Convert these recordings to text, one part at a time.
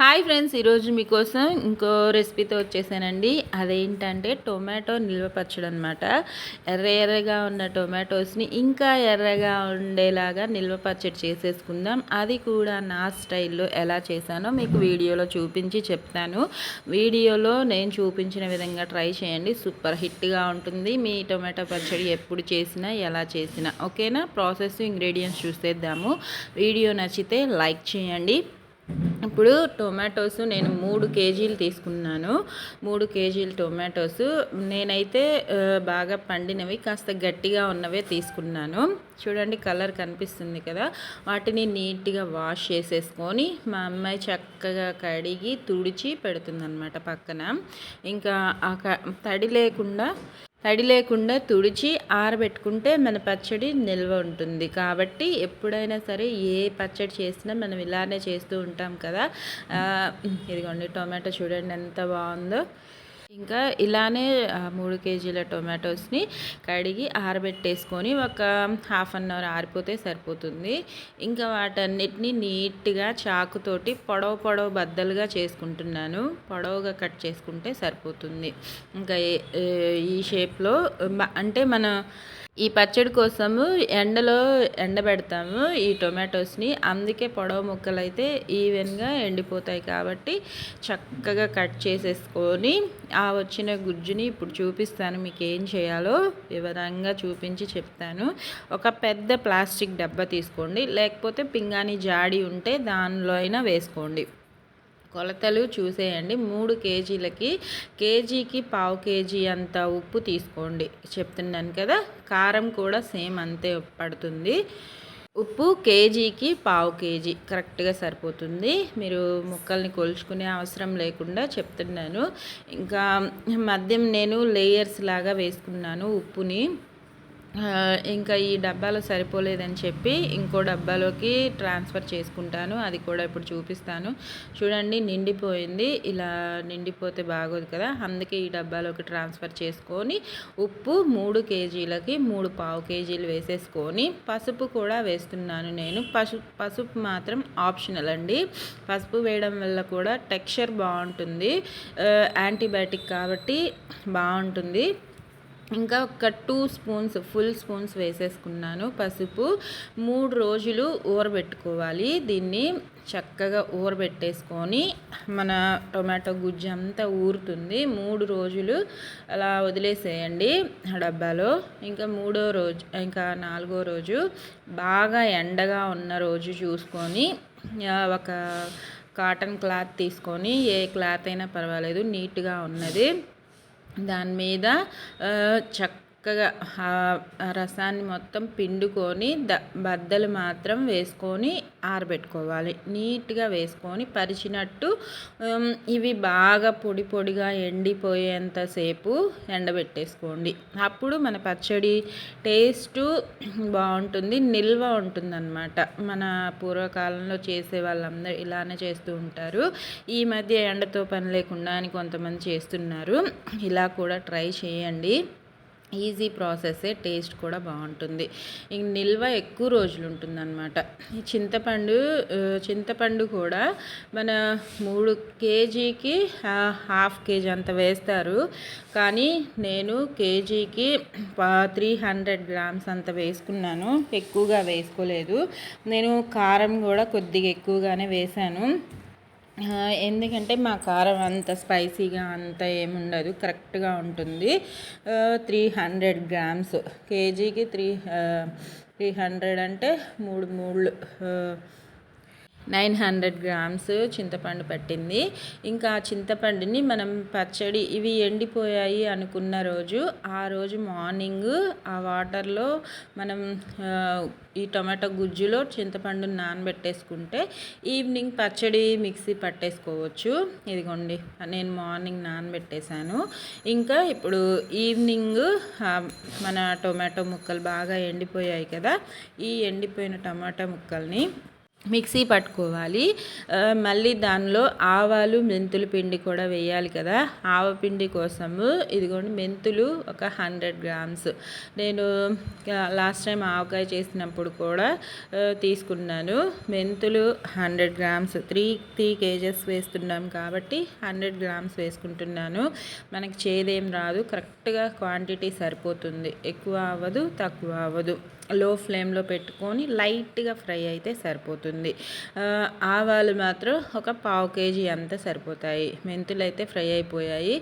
Hi friends ఈరోజు మీకోసం ఇంకో రెసిపీతో వచ్చేసానండి. అదేంటంటే టొమాటో నిల్వ పచ్చడి అనమాట ఎర్ర ఎర్రగా ఉన్న టొమాటోస్ని ఇంకా ఎర్రగా ఉండేలాగా నిల్వ పచ్చడి చేసేసుకుందాం. అది కూడా నా స్టైల్లో ఎలా చేశానో మీకు వీడియోలో చూపించి చెప్తాను. వీడియోలో నేను చూపించిన విధంగా ట్రై చేయండి. సూపర్ హిట్గా ఉంటుంది. మీ టొమాటో పచ్చడి ఎప్పుడు చేసినా ఎలా చేసినా. ఓకేనా? ప్రాసెస్ ఇంగ్రీడియంట్స్ చూసేద్దాము. వీడియో నచ్చితే లైక్ చేయండి. ఇప్పుడు టొమాటోస్ నేను మూడు కేజీలు తీసుకున్నాను. మూడు కేజీలు టొమాటోస్. నేనైతే బాగా పండినవి కాస్త గట్టిగా ఉన్నవే తీసుకున్నాను. చూడండి కలర్ కనిపిస్తుంది కదా. వాటిని నీట్గా వాష్ చేసేసుకొని మా అమ్మాయి చక్కగా కడిగి తుడిచి పెడుతుందన్నమాట పక్కన. ఇంకా ఆ తడి లేకుండా తడి లేకుండా తుడిచి ఆరబెట్టుకుంటే మన పచ్చడి నిల్వ ఉంటుంది. కాబట్టి ఎప్పుడైనా సరే ఏ పచ్చడి చేసినా మనం ఇలానే చేస్తూ ఉంటాం కదా. ఇదిగోండి టొమాటో చూడండి ఎంత బాగుందో. ఇంకా ఇలానే మూడు కేజీల టొమాటోస్ని కడిగి ఆరబెట్టేసుకొని ఒక హాఫ్ అన్ అవర్ ఆరిపోతే సరిపోతుంది. ఇంకా వాటన్నిటిని నీట్గా చాకుతోటి పొడవు పొడవు బద్దలుగా చేసుకుంటున్నాను. పొడవుగా కట్ చేసుకుంటే సరిపోతుంది. ఇంకా ఈ షేప్లో అంటే మన ఈ పచ్చడి కోసము ఎండలో ఎండబెడతాము ఈ టొమాటోస్ని. అందుకే పొడవు ముక్కలు అయితే ఈవెన్గా ఎండిపోతాయి కాబట్టి చక్కగా కట్ చేసేసుకొని ఆ వచ్చిన గుజ్జుని ఇప్పుడు చూపిస్తాను మీకు ఏం చేయాలో. వివరంగా చూపించి చెప్తాను. ఒక పెద్ద ప్లాస్టిక్ డబ్బా తీసుకోండి. లేకపోతే పింగాణి జాడి ఉంటే దానిలో అయినా వేసుకోండి. కొలతలు చూసేయండి. మూడు కేజీలకి కేజీకి పావు కేజీ అంత ఉప్పు తీసుకోండి. చెప్తున్నాను కదా కారం కూడా సేమ్ అంతే పడుతుంది. ఉప్పు కేజీకి పావు కేజీ కరెక్ట్గా సరిపోతుంది. మీరు ముక్కల్ని కొలుచుకునే అవసరం లేకుండా చెప్తున్నాను. ఇంకా మద్యం నేను లేయర్స్ లాగా వేసుకున్నాను ఉప్పుని. ఇంకా ఈ డబ్బాలో సరిపోలేదని చెప్పి ఇంకో డబ్బాలోకి ట్రాన్స్ఫర్ చేసుకుంటాను. అది కూడా ఇప్పుడు చూపిస్తాను. చూడండి నిండిపోయింది. ఇలా నిండిపోతే బాగోదు కదా. అందుకే ఈ డబ్బాలోకి ట్రాన్స్ఫర్ చేసుకొని ఉప్పు మూడు కేజీలకి మూడు పావు కేజీలు వేసేసుకొని పసుపు కూడా వేస్తున్నాను నేను. పసుపు పసుపు మాత్రం ఆప్షనల్ అండి. పసుపు వేయడం వల్ల కూడా టెక్స్చర్ బాగుంటుంది. యాంటీబయాటిక్ కాబట్టి బాగుంటుంది. ఇంకా ఒక టూ స్పూన్స్ ఫుల్ స్పూన్స్ వేసేసుకున్నాను పసుపు. మూడు రోజులు ఊరబెట్టుకోవాలి. దీన్ని చక్కగా ఊరబెట్టేసుకొని మన టొమాటో గుజ్జు అంతా ఊరుతుంది. మూడు రోజులు అలా వదిలేసేయండి డబ్బాలో. ఇంకా మూడో రోజు ఇంకా నాలుగో రోజు బాగా ఎండగా ఉన్న రోజు చూసుకొని ఒక కాటన్ క్లాత్ తీసుకొని ఏ క్లాత్ అయినా పర్వాలేదు నీట్గా ఉన్నది. దాని మీద చక్క చక్కగా ఆ రసాన్ని మొత్తం పిండుకొని ద బద్దలు మాత్రం వేసుకొని ఆరబెట్టుకోవాలి. నీట్గా వేసుకొని పరిచినట్టు ఇవి బాగా పొడి పొడిగా ఎండిపోయేంతసేపు ఎండబెట్టేసుకోండి. అప్పుడు మన పచ్చడి టేస్టు బాగుంటుంది నిల్వ ఉంటుందన్నమాట. మన పూర్వకాలంలో చేసే వాళ్ళందరూ ఇలానే చేస్తూ ఉంటారు. ఈ మధ్య ఎండతో పని లేకుండా అని కొంతమంది చేస్తున్నారు. ఇలా కూడా ట్రై చేయండి. ఈజీ ప్రాసెస్సే టేస్ట్ కూడా బాగుంటుంది. ఇంక నిల్వ ఎక్కువ రోజులు ఉంటుందన్నమాట. ఈ చింతపండు చింతపండు కూడా మన మూడు కేజీకి హాఫ్ కేజీ అంత వేస్తారు. కానీ నేను కేజీకి త్రీ హండ్రెడ్ గ్రామ్స్ అంత వేసుకున్నాను. ఎక్కువగా వేసుకోలేదు. నేను కారం కూడా కొద్దిగా ఎక్కువగానే వేశాను. ఎందుకంటే మా కారం అంత స్పైసీగా అంత ఏముండదు కరెక్ట్గా ఉంటుంది. త్రీ హండ్రెడ్ గ్రామ్స్ కేజీకి త్రీ త్రీ హండ్రెడ్ అంటే మూడు మూడు నైన్ హండ్రెడ్ గ్రామ్స్ చింతపండు పట్టింది. ఇంకా చింతపండుని మనం పచ్చడి ఇవి ఎండిపోయాయి అనుకున్న రోజు ఆ రోజు మార్నింగ్ ఆ వాటర్లో మనం ఈ టొమాటో గుజ్జులో చింతపండుని నానబెట్టేసుకుంటే ఈవినింగ్ పచ్చడి మిక్సీ పట్టేసుకోవచ్చు. ఇదిగోండి నేను మార్నింగ్ నానబెట్టేశాను. ఇంకా ఇప్పుడు ఈవినింగ్ మన టొమాటో ముక్కలు బాగా ఎండిపోయాయి కదా ఈ ఎండిపోయిన టమాటా ముక్కల్ని మిక్సీ పట్టుకోవాలి. మళ్ళీ దానిలో ఆవాలు మెంతులు పిండి కూడా వేయాలి కదా. ఆవ పిండి కోసము ఇదిగోండి మెంతులు ఒక హండ్రెడ్ గ్రామ్స్. నేను లాస్ట్ టైం ఆవకాయ చేసినప్పుడు కూడా తీసుకున్నాను. మెంతులు hundred grams. Three three KGs వేస్తున్నాం కాబట్టి హండ్రెడ్ గ్రామ్స్ వేసుకుంటున్నాను. మనకి చేదేం రాదు. కరెక్ట్గా క్వాంటిటీ సరిపోతుంది. ఎక్కువ అవ్వదు తక్కువ అవ్వదు. లో ఫ్లేమ్లో పెట్టుకొని లైట్గా ఫ్రై అయితే సరిపోతుంది. ఆవాలు మాత్రం ఒక పావు కేజీ అంతా సరిపోతాయి. మెంతులు అయితే ఫ్రై అయిపోయాయి.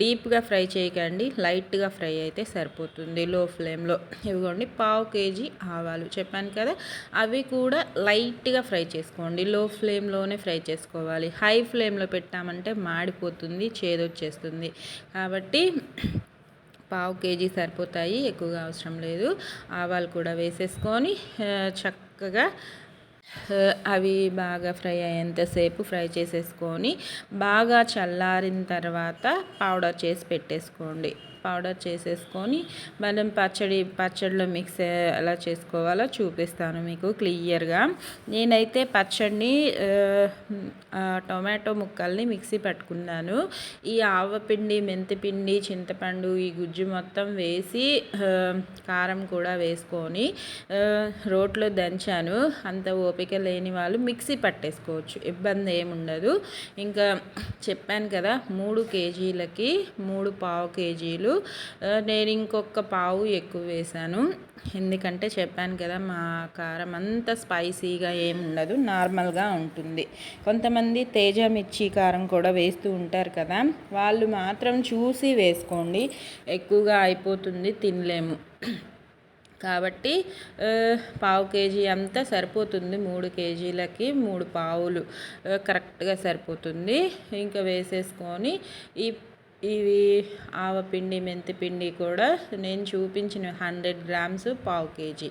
డీప్గా ఫ్రై చేయకండి. లైట్గా ఫ్రై అయితే సరిపోతుంది లో ఫ్లేమ్లో. ఇవ్వండి పావు కేజీ ఆవాలు చెప్పాను కదా అవి కూడా లైట్గా ఫ్రై చేసుకోండి. లో ఫ్లేమ్లోనే ఫ్రై చేసుకోవాలి. హై ఫ్లేమ్లో పెట్టామంటే మాడిపోతుంది చేదొచ్చేస్తుంది. కాబట్టి పావు కేజీ సరిపోతాయి ఎక్కువగా అవసరం లేదు. ఆవాలు కూడా వేసేసుకొని చక్కగా అవి బాగా ఫ్రై అయ్యేంతసేపు ఫ్రై చేసేసుకొని బాగా చల్లారిన తర్వాత పౌడర్ చేసి పెట్టేసుకోండి. పౌడర్ చేసేసుకొని మనం పచ్చడి పచ్చడిలో మిక్స్ ఎలా చేసుకోవాలో చూపిస్తాను మీకు క్లియర్గా. నేనైతే పచ్చడిని టొమాటో ముక్కల్ని మిక్సీ పట్టుకున్నాను. ఈ ఆవపిండి మెంతిపిండి చింతపండు ఈ గుజ్జు మొత్తం వేసి కారం కూడా వేసుకొని రోట్లో దంచాను. అంత ఓపిక లేని వాళ్ళు మిక్సీ పట్టేసుకోవచ్చు ఇబ్బంది ఏముండదు. ఇంకా చెప్పాను కదా మూడు కేజీలకి మూడు పావు కేజీలు నేను ఇంకొక పావు ఎక్కువ వేసాను ఎందుకంటే చెప్పాను కదా మా కారం అంత స్పైసీగా ఏమి ఉండదు నార్మల్గా ఉంటుంది. కొంతమంది తేజ మిర్చి కారం కూడా వేస్తూ ఉంటారు కదా వాళ్ళు మాత్రం చూసి వేసుకోండి. ఎక్కువగా అయిపోతుంది తినలేము. కాబట్టి పావు కేజీ అంతా సరిపోతుంది. మూడు కేజీలకి మూడు పావులు కరెక్ట్గా సరిపోతుంది. ఇంకా వేసేసుకొని ఈ ఇవి ఆవపిండి మెంతిపిండి కూడా నేను చూపించిన హండ్రెడ్ గ్రామ్స్ పావు కేజీ.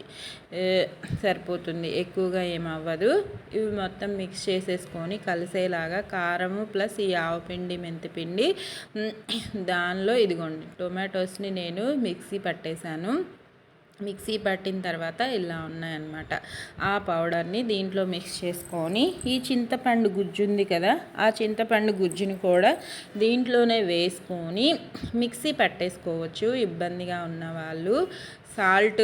సరిపోతుంది. ఎక్కువగా ఏమవ్వదు ఇవి మొత్తం మిక్స్ చేసేసుకొని కలిసేలాగా కారము ప్లస్ ఈ ఆవపిండి మెంతిపిండి దానిలో ఇదిగోండి టొమాటోస్ని నేను మిక్సీ పట్టేశాను. మిక్సీ పట్టిన తర్వాత ఇలా ఉన్నాయన్నమాట. ఆ పౌడర్ని దీంట్లో మిక్స్ చేసుకొని ఈ చింతపండు గుజ్జు ఉంది కదా ఆ చింతపండు గుజ్జుని కూడా దీంట్లోనే వేసుకొని మిక్సీ పట్టేసుకోవచ్చు. ఇబ్బందిగా ఉన్న వాళ్ళు సాల్ట్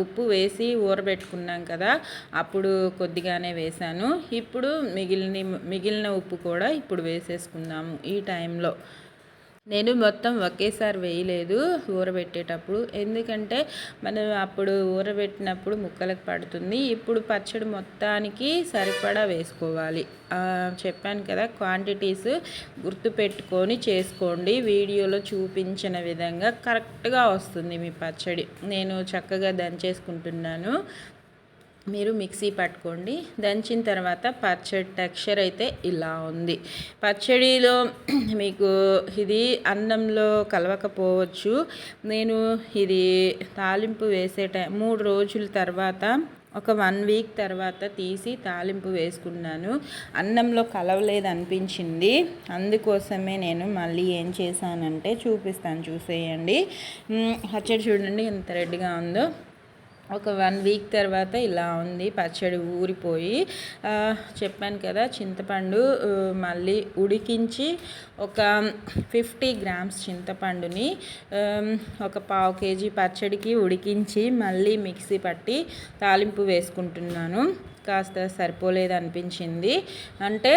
ఉప్పు వేసి ఊరబెట్టుకున్నాం కదా అప్పుడు కొద్దిగానే వేసాను. ఇప్పుడు మిగిలిన మిగిలిన ఉప్పు కూడా ఇప్పుడు వేసేసుకుందాము ఈ టైంలో నేను మొత్తం ఒకేసారి వేయలేదు ఊరబెట్టేటప్పుడు. ఎందుకంటే మనం అప్పుడు ఊరబెట్టినప్పుడు ముక్కలకు పడుతుంది. ఇప్పుడు పచ్చడి మొత్తానికి సరిపడా వేసుకోవాలి. చెప్పాను కదా క్వాంటిటీస్ గుర్తుపెట్టుకొని చేసుకోండి. వీడియోలో చూపించిన విధంగా కరెక్ట్గా వస్తుంది మీ పచ్చడి. నేను చక్కగా దంచేసుకుంటున్నాను. మీరు మిక్సీ పట్టుకోండి. దంచిన తర్వాత పచ్చడి టెక్స్చర్ అయితే ఇలా ఉంది. పచ్చడిలో మీకు ఇది అన్నంలో కలవకపోవచ్చు. నేను ఇది తాలింపు వేసే టైం మూడు రోజుల తర్వాత ఒక వన్ వీక్ తర్వాత తీసి తాలింపు వేసుకున్నాను. అన్నంలో కలవలేదు అనిపించింది. అందుకోసమే నేను మళ్ళీ ఏం చేశానంటే చూపిస్తాను చూసేయండి. పచ్చడి చూడండి ఎంత రెడ్గా ఉందో. ఒక వన్ వీక్ తర్వాత ఇలా ఉంది పచ్చడి ఊరిపోయి. చెప్పాను కదా చింతపండు మళ్ళీ ఉడికించి ఒక ఫిఫ్టీ గ్రామ్స్ చింతపండుని ఒక పావు కేజీ పచ్చడికి ఉడికించి మళ్ళీ మిక్సీ పట్టి తాలింపు వేసుకుంటున్నాను. కాస్త సరిపోలేదు అనిపించింది అంటే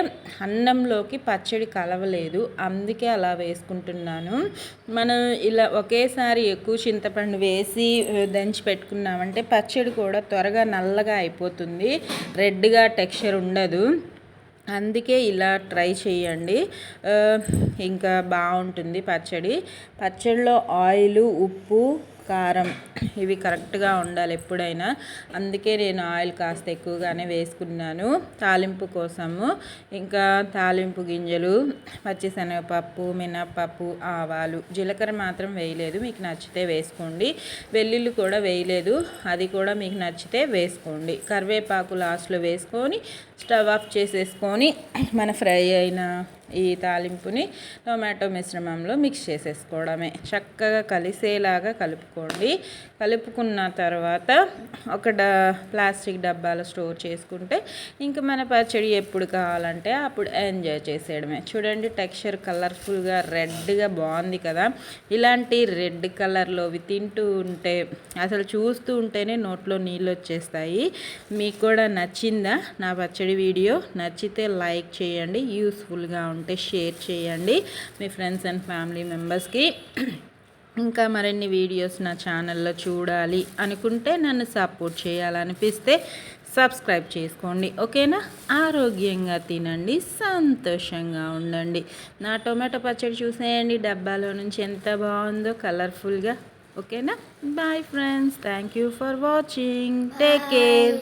అన్నంలోకి పచ్చడి కలవలేదు. అందుకే అలా వేసుకుంటున్నాను. మనం ఇలా ఒకేసారి ఎక్కువ చింతపండు వేసి దంచి పెట్టుకున్నామంటే పచ్చడి కూడా త్వరగా నల్లగా అయిపోతుంది. రెడ్గా టెక్స్చర్ ఉండదు. అందుకే ఇలా ట్రై చేయండి. ఇంకా బాగుంటుంది పచ్చడి. పచ్చడిలో ఆయిల్ ఉప్పు కారం ఇవి కరెక్ట్గా ఉండాలి ఎప్పుడైనా. అందుకే నేను ఆయిల్ కాస్త ఎక్కువగానే వేసుకున్నాను. తాలింపు కోసము. ఇంకా తాలింపు గింజలు పచ్చిశనగపప్పు మినప్పప్పు ఆవాలు జీలకర్ర మాత్రం వేయలేదు. మీకు నచ్చితే వేసుకోండి. వెల్లుల్లి కూడా వేయలేదు. అది కూడా మీకు నచ్చితే వేసుకోండి. కరివేపాకు లాస్ట్లో వేసుకొని స్టవ్ ఆఫ్ చేసేసుకొని మన ఫ్రై అయిన ఈ తాలింపుని టొమాటో మిశ్రమంలో మిక్స్ చేసేసుకోవడమే. చక్కగా కలిసేలాగా కలుపుకోండి. కలుపుకున్న తర్వాత ఒక డ ప్లాస్టిక్ డబ్బాలో స్టోర్ చేసుకుంటే ఇంకా మన పచ్చడి ఎప్పుడు కావాలంటే అప్పుడు ఎంజాయ్ చేసేయడమే. చూడండి టెక్స్చర్ కలర్ఫుల్గా రెడ్గా బాగుంది కదా. ఇలాంటి రెడ్ కలర్లోవి తింటూ ఉంటే అసలు చూస్తూ ఉంటేనే నోట్లో నీళ్ళు వచ్చేస్తాయి. మీకు కూడా నచ్చిందా నా పచ్చడి వీడియో? నచ్చితే లైక్ చేయండి. యూస్ఫుల్గా ఉంటే షేర్ చేయండి మీ ఫ్రెండ్స్ అండ్ ఫ్యామిలీ మెంబర్స్కి. ఇంకా మరిన్ని వీడియోస్ నా ఛానల్లో చూడాలి అనుకుంటే నన్ను సపోర్ట్ చేయాలనిపిస్తే సబ్స్క్రైబ్ చేసుకోండి. ఓకేనా? ఆరోగ్యంగా తినండి సంతోషంగా ఉండండి. నా టొమాటో పచ్చడి చూసేయండి. డబ్బాలో నుంచి ఎంత బాగుందో కలర్ఫుల్గా. ఓకేనా? Bye friends thank you for watching take care